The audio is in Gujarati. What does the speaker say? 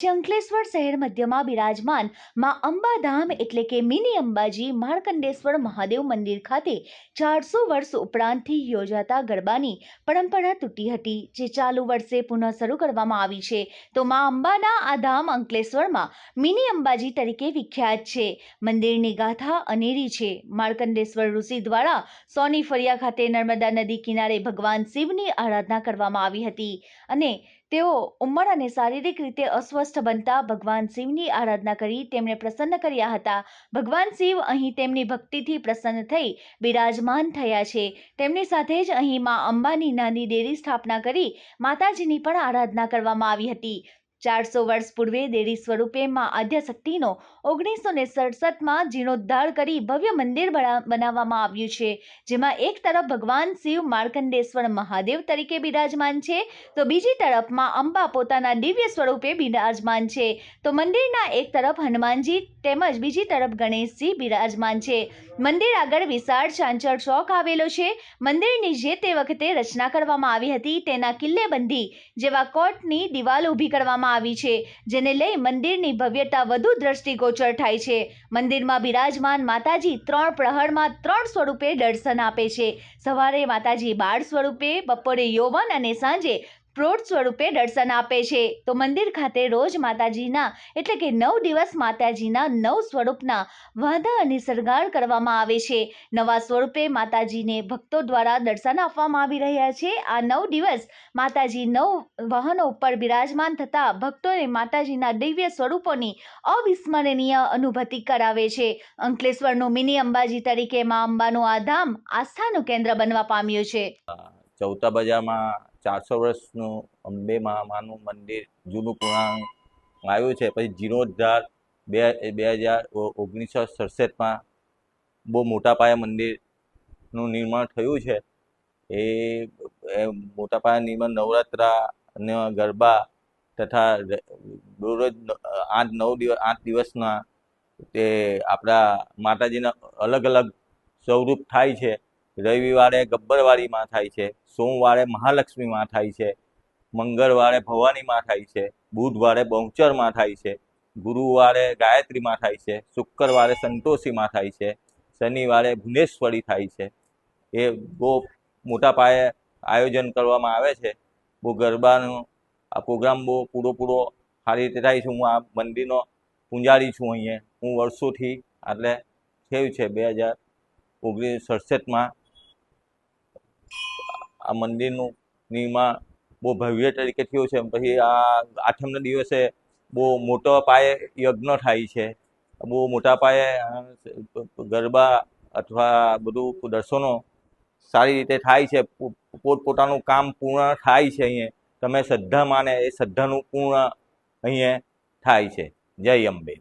જે અંકલેશ્વર શહેર મધ્યમાં બિરાજમાન મા અંબાધામ એટલે કે મિની અંબાજી માળકંડેશ્વર મહાદેવ મંદિર ખાતે ચારસો વર્ષ ઉપરાંતથી યોજાતા ગરબાની પરંપરા તૂટી હતી, જે ચાલુ વર્ષે પુનઃ શરૂ કરવામાં આવી છે. તો માં અંબાના આ ધામ અંકલેશ્વરમાં મિની અંબાજી તરીકે વિખ્યાત છે. મંદિરની ગાથા અનેરી છે. માર્કંડેશ્વર ઋષિ દ્વારા સોની ફળિયા ખાતે નર્મદા નદી કિનારે ભગવાન શિવની આરાધના કરવામાં આવી હતી અને તેઓ ઉંમર અને શારીરિક રીતે અસ્વસ્થ બનતા ભગવાન શિવની આરાધના કરી તેમને પ્રસન્ન કર્યા હતા. ભગવાન શિવ અહીં તેમની ભક્તિથી પ્રસન્ન થઈ બિરાજમાન થયા છે. તેમની સાથે જ અહીં મા અંબાની નાની દેરી સ્થાપના કરી માતાજીની પણ આરાધના કરવામાં આવી હતી. ચારસો વર્ષ પૂર્વે દેવી સ્વરૂપે માં આદ્યશક્તિનો ઓગણીસો ને સડસઠમાં જીર્ણોદ્ધાર કરી ભવ્ય મંદિર બના- બનાવવામાં આવ્યું છે. જેમાં એક તરફ ભગવાન શિવ માર્કંડેશ્વર મહાદેવ તરીકે બિરાજમાન છે, તો બીજી તરફમાં અંબા પોતાના દિવ્ય સ્વરૂપે બિરાજમાન છે. તો મંદિરના એક તરફ હનુમાનજી તેમજ બીજી તરફ ગણેશજી બિરાજમાન છે. મંદિર આગળ વિશાળ ચાંચળ ચોક આવેલો છે. મંદિરની જે તે વખતે રચના કરવામાં આવી હતી તેના કિલ્લેબંધી જેવા કોટની દિવાલ ઊભી કરવામાં આવી છે, જેને લઈ મંદિરની ભવ્યતા વધુ દ્રષ્ટિગોચર થાય છે. મંદિરમાં બિરાજમાન માતાજી ત્રણ પ્રહરમાં ત્રણ સ્વરૂપે દર્શન આપે છે. સવારે માતાજી બાળ સ્વરૂપે, બપોરે યૌવન અને સાંજે પ્રૌઢ સ્વરૂપે દર્શન આપે છે. તો મંદિર ખાતે રોજ માતાજીના એટલે કે નવ દિવસ માતાજીના નવ સ્વરૂપના વાંધા અને સરગાળ કરવામાં આવે છે. નવા સ્વરૂપે માતાજીને ભક્તો દ્વારા દર્શન આપવામાં આવી રહ્યા છે. આ નવ દિવસ માતાજી નવ વાહનો ઉપર બિરાજમાન થતા ભક્તોને માતાજીના દિવ્ય સ્વરૂપોની અવિસ્મરણીય અનુભૂતિ કરાવે છે. અંકલેશ્વરનું મિની અંબાજી તરીકે મા અંબાનું આ ધામ આસ્થાનું કેન્દ્ર બનવા પામ્યું છે. ચૌતા બજારમાં ચારસો વર્ષનું અંબે મામાનું મંદિર, જૂનું પુરાણ આવ્યું છે. પછી જીર્ણોદ્ધાર બે બે હજાર ઓગણીસો સડસઠમાં બહુ મોટા પાયે મંદિરનું નિર્માણ થયું છે. એ એ મોટા પાયે નિર્માણ નવરાત્રા અને ગરબા તથા દરરોજ આઠ, નવ દિવસ, આઠ દિવસના તે આપણા માતાજીના અલગ અલગ સ્વરૂપ થાય છે. રવિવારે ગબ્બરવાડીમાં થાય છે, સોમવારે મહાલક્ષ્મીમાં થાય છે, મંગળવારે ભવાનીમાં થાય છે, બુધવારે બહુચરમાં થાય છે, ગુરુવારે ગાયત્રીમાં થાય છે, શુક્રવારે સંતોષીમાં થાય છે, શનિવારે ભુવનેશ્વરી થાય છે. એ બહુ મોટા પાયે આયોજન કરવામાં આવે છે. બહુ ગરબાનો આ પ્રોગ્રામ બહુ પૂરો પૂરો સારી રીતે થાય છે. હું આ મંદિરનો પૂંજારી છું અહીંયા. હું વર્ષોથી એટલે થયું છે, બે હજાર ઓગણીસો સડસઠમાં આ મંદિરનું નિર્માણ બહુ ભવ્ય તરીકે થયું છે. પછી આ આઠમના દિવસે બહુ મોટો પાયે યજ્ઞ થાય છે. બહુ મોટા પાયે ગરબા અથવા બધું દર્શનો સારી રીતે થાય છે. પોતપોતાનું કામ પૂર્ણ થાય છે અહીંયા. તમે શ્રદ્ધા માને એ શ્રદ્ધાનું પૂર્ણ અહીંયા થાય છે. જય અંબે.